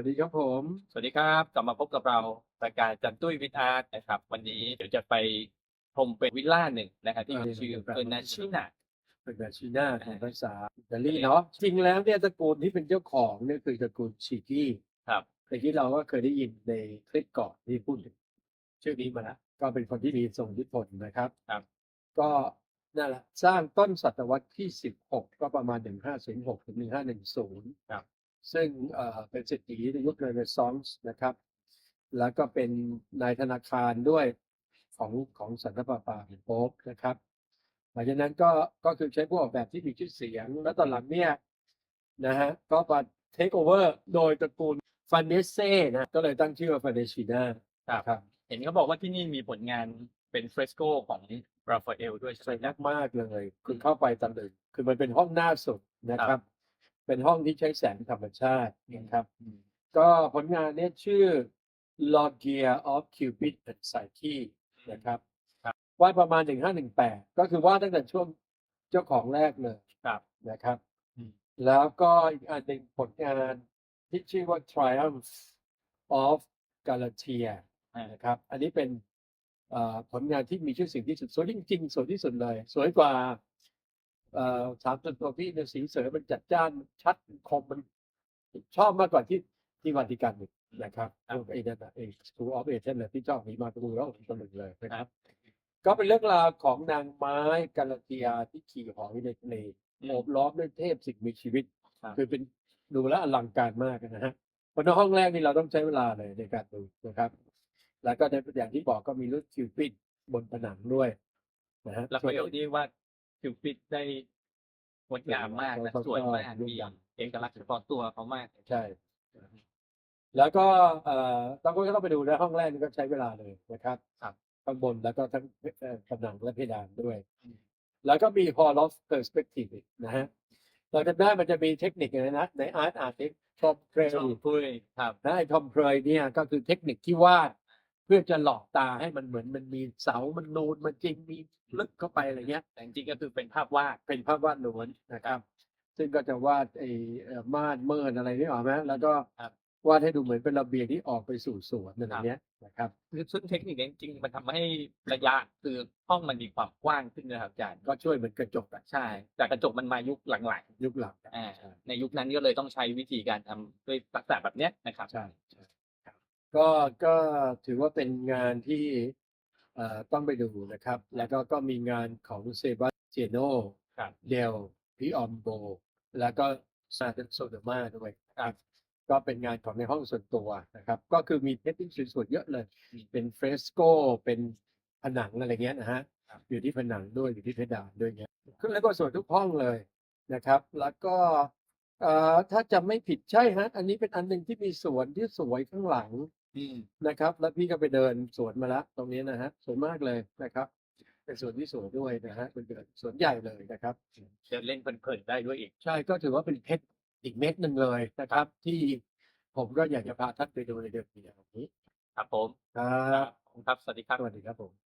วัสดีครับผม สวัสดีครับ กลับมาพบกับเรารายการจันตุ้ยวิทอาร์ตนะครับ วันนี้เดี๋ยวจะไปชมเป็นวิลล่าหนึ่งนะครับที่มีชื่อเฟอร์นาชิน่าเป็นแบบชีน่าของภาษาอิตาลีเนาะจริงแล้วเนี่ยตระกูลที่เป็นเจ้าของเนี่ยคือตระกูลชิกี้ครับแต่ที่เราก็เคยได้ยินในคลิปก่อนที่พูดถึงชื่อนี้มาแล้วก็เป็นคนที่มีทรงอิทธิพลนะครับครับ ก็นั่นแหละสร้างต้นศตวรรษที่ 16 ก็ประมาณ 1506ถึง1510ครับ ซึ่งเอ่อเป็นเศรษฐีในยุคเรเนซองส์นะครับ แล้วก็เป็นนายธนาคารด้วยของของสันตะปาปาหรือโป๊ปนะครับหลังจากนั้นก็ก็คือใช้ผู้ออกแบบที่มีชื่อเสียง แล้วตอนหลังเนี่ยนะฮะก็มาเทคโอเวอร์โดยตระกูลฟานเนเซ่นะก็เลยตั้งชื่อว่าฟานเนชิน่าครับครับ เห็นเขาบอกว่าที่นี่มีผลงานเป็นเฟรสโกของราฟาเอลด้วยสใช่วยไหมนักมากเลย คุณเข้าไปตะลึงคือมันเป็นห้องหน้าสุดนะครับ เป็นห้องที่ใช้แสงธรรมชาตินะครับอืมก็ผลงานเนี้ชื่อ Logia of Cupid and Psyche นะครับวาดประมาณ 1518 ก็คือวาดตั้งแต่ช่วงเจ้าของแรกเลยครับนะครับอืมแล้วก็อีกอันหนึ่งผลงานที่ชื่อว่า Triumph of Galatia อ่านะครับ อันนี้เป็นเอ่อผลงานที่มีชื่อเสียงที่สุด สวยจริงๆ สวยที่สุดเลย สวยกว่าเอ่อ สามตัวตัวพี่เนี่ยสีเสือมันจัดจ้านมันชัดมันคมมันชอบมากกว่าที่ที่วัติกันอีกนะครับพวกไอ้นั่นน่ะไอ้ School of Athens เลยที่ชอบมีมาดูแล้วผมตะลึงเลยนะครับ ก็เป็นเรื่องราวของนางไม้กาลาเทียที่ขี่หออยู่ในทะเลอืมโอบล้อมด้วยเทพสิ่งมีชีวิตครับคือเป็นดูแล้วอลังการมากนะฮะเพราะในห้องแรกนี่เราต้องใช้เวลาเลยในการดูนะครับ แล้วก็ในอย่างที่บอกก็มีรูปคิวปิดบนผนังด้วยนะฮะราฟาเอลนี่ว่า คิวปิดได้งดงามมากและสวยมากมีเอกลักษณ์เฉพาะตัวเขามากใช่ แล้วก็เอ่อต้องก็ต้องไปดูนะห้องแรกนี่ก็ใช้เวลาเลยนะครับครับข้างบนแล้วก็ทั้งเอ่อผนังและเพดานด้วยอืมแล้วก็มี Hall of Perspective อีกนะฮะเราจะได้มันจะมีเทคนิคอะไรนะในอาร์ตอาร์ติสทอมเพรชอบพุ้ยครับนะไอ้ทอมเพรเนี่ยก็คือเทคนิคที่วาดเพื่อจะหลอกตาให้มันเหมือนมันมีเสา มันนูน มันจริง มีลึกเข้าไปอะไรเงี้ย แต่จริงๆก็คือเป็นภาพวาด เป็นภาพวาดล้วนนะครับ ซึ่งก็จะวาดไอ้เอ่อม่านเมินอะไรนี่ออกไหมแล้วก็ครับวาดให้ดูเหมือนเป็นระเบียงที่ออกไปสู่สวนอะไรเงี้ยนะครับคือซึ่งเทคนิคนี้จริงๆมันทำให้ระยะคือห้องมันมีความกว้างขึ้นนะครับอาจารย์ ก็ช่วยเหมือนกระจกอะใช่ แต่กระจกมันมายุคหลังยุคหลังๆอ่าในยุคนั้นก็เลยต้องใช้วิธีการทำด้วยลักษณะแบบเนี้ยนะครับ ใช่ใช่ครับ ก็ก็ถือว่าเป็นงานที่เอ่อต้องไปดูนะครับ แล้วก็ก็มีงานของเซบาสเตียโนครับ เดลพิออมโบ แล้วก็ซาเดนโซเดมาด้วยครับก็เป็นงานของในห้องส่วนตัวนะครับ ก็คือมีเทปติ้งสวยๆเยอะเลย อืมเป็นเฟรสโกเป็นผนังอะไรเงี้ยนะฮะครับ อยู่ที่ผนังด้วยอยู่ที่เพดานด้วยเงี้ยแล้วก็สวยทุกห้องเลยนะครับ แล้วก็เอ่อถ้าจำไม่ผิดใช่ฮะ อันนี้เป็นอันหนึ่งที่มีสวนที่สวยข้างหลังอืม นะครับ แล้วพี่ก็ไปเดินสวนมาแล้วตรงนี้นะฮะสวยมากเลยนะครับ เป็นสวนที่สวยด้วยนะฮะเป็นสวนใหญ่เลยนะครับเดินเล่นเพลินๆได้ด้วยอีก ใช่ก็ถือว่าเป็นเพชรอีกเม็ดหนึ่งเลยนะครับ ที่ผมก็อยากจะพาท่านไปดูในเดือนมีนาคมนี้ครับผมครับ ครับ สวัสดีครับ สวัสดีครับผม